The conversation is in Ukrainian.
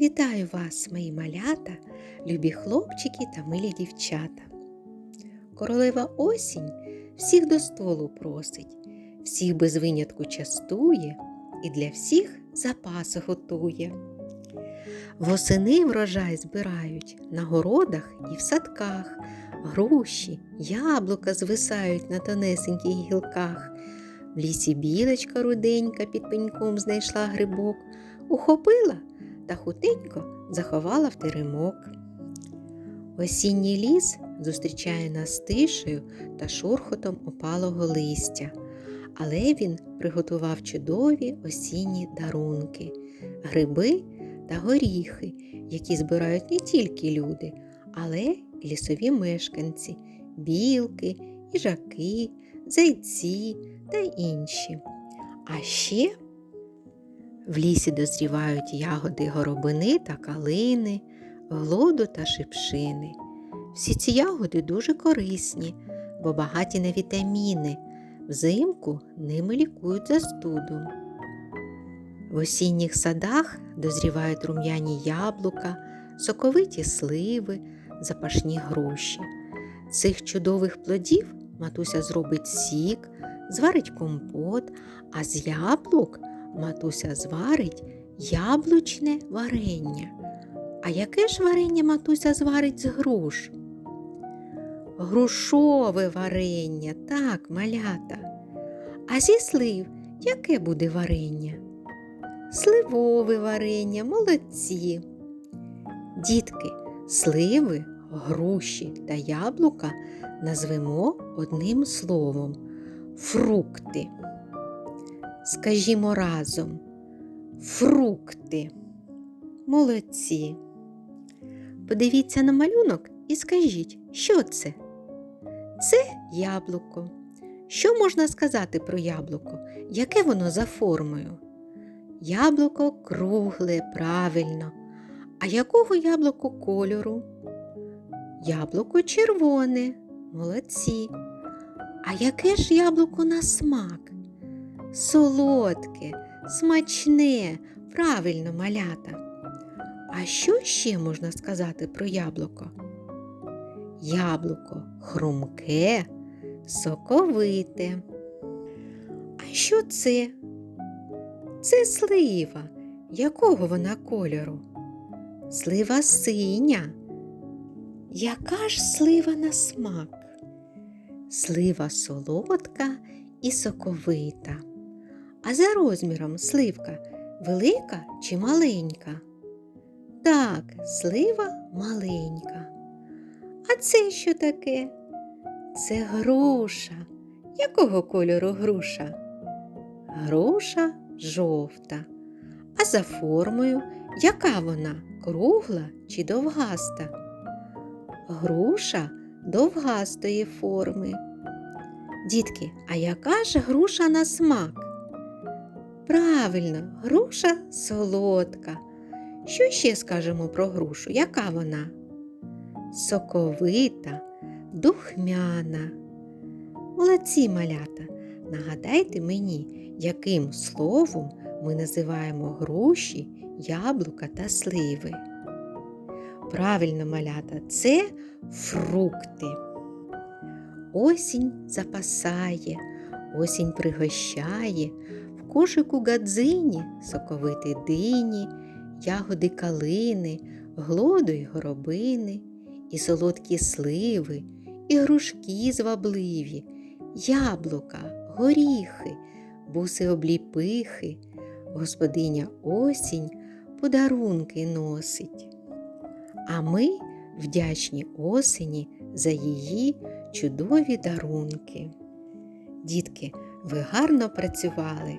Вітаю вас, мої малята, любі хлопчики та милі дівчата. Королева осінь всіх до столу просить, всіх без винятку частує і для всіх запаси готує. Восени врожай збирають на городах і в садках, груші, яблука звисають на тонесеньких гілках. В лісі білочка руденька під пеньком знайшла грибок, ухопила та хутенько заховала в теремок. Осінній ліс зустрічає нас тишею та шурхотом опалого листя, але він приготував чудові осінні дарунки, гриби та горіхи, які збирають не тільки люди, але й лісові мешканці, білки, їжаки, зайці та інші. А ще в лісі дозрівають ягоди горобини та калини, глоду та шипшини. Всі ці ягоди дуже корисні, бо багаті на вітаміни. Взимку ними лікують застуду. В осінніх садах дозрівають рум'яні яблука, соковиті сливи, запашні груші. Цих чудових плодів матуся зробить сік, зварить компот, а з яблук матуся зварить яблучне варення. А яке ж варення матуся зварить з груш? Грушове варення, так, малята. А зі слив яке буде варення? Сливове варення, молодці. Дітки, сливи, груші та яблука назвемо одним словом фрукти. Скажімо разом фрукти. Молодці. Подивіться на малюнок і скажіть, що це? Це яблуко. Що можна сказати про яблуко? Яке воно за формою? Яблуко кругле, правильно. А якого яблуко кольору? Яблуко червоне. Молодці. А яке ж яблуко на смак? Солодке, смачне, правильно малята. А що ще можна сказати про яблуко? Яблуко хрумке, соковите. А що це? Це слива. Якого вона кольору? Слива синя. Яка ж слива на смак? Слива солодка і соковита. А за розміром сливка велика чи маленька? Так, слива маленька. А це що таке? Це груша. Якого кольору груша? Груша жовта. А за формою яка вона? Кругла чи довгаста? Груша довгастої форми. Дітки, а яка ж груша на смак? Правильно, груша солодка. Що ще скажемо про грушу? Яка вона? Соковита, духмяна. Молодці малята, нагадайте мені, яким словом ми називаємо груші, яблука та сливи. Правильно, малята, це фрукти. Осінь запасає, осінь пригощає, в кошику гадзині соковити дині, ягоди калини, глоду й горобини, і солодкі сливи, і грушки звабливі, яблука, горіхи, буси обліпихи, господиня осінь подарунки носить. А ми вдячні осені за її чудові дарунки. Дітки, ви гарно працювали,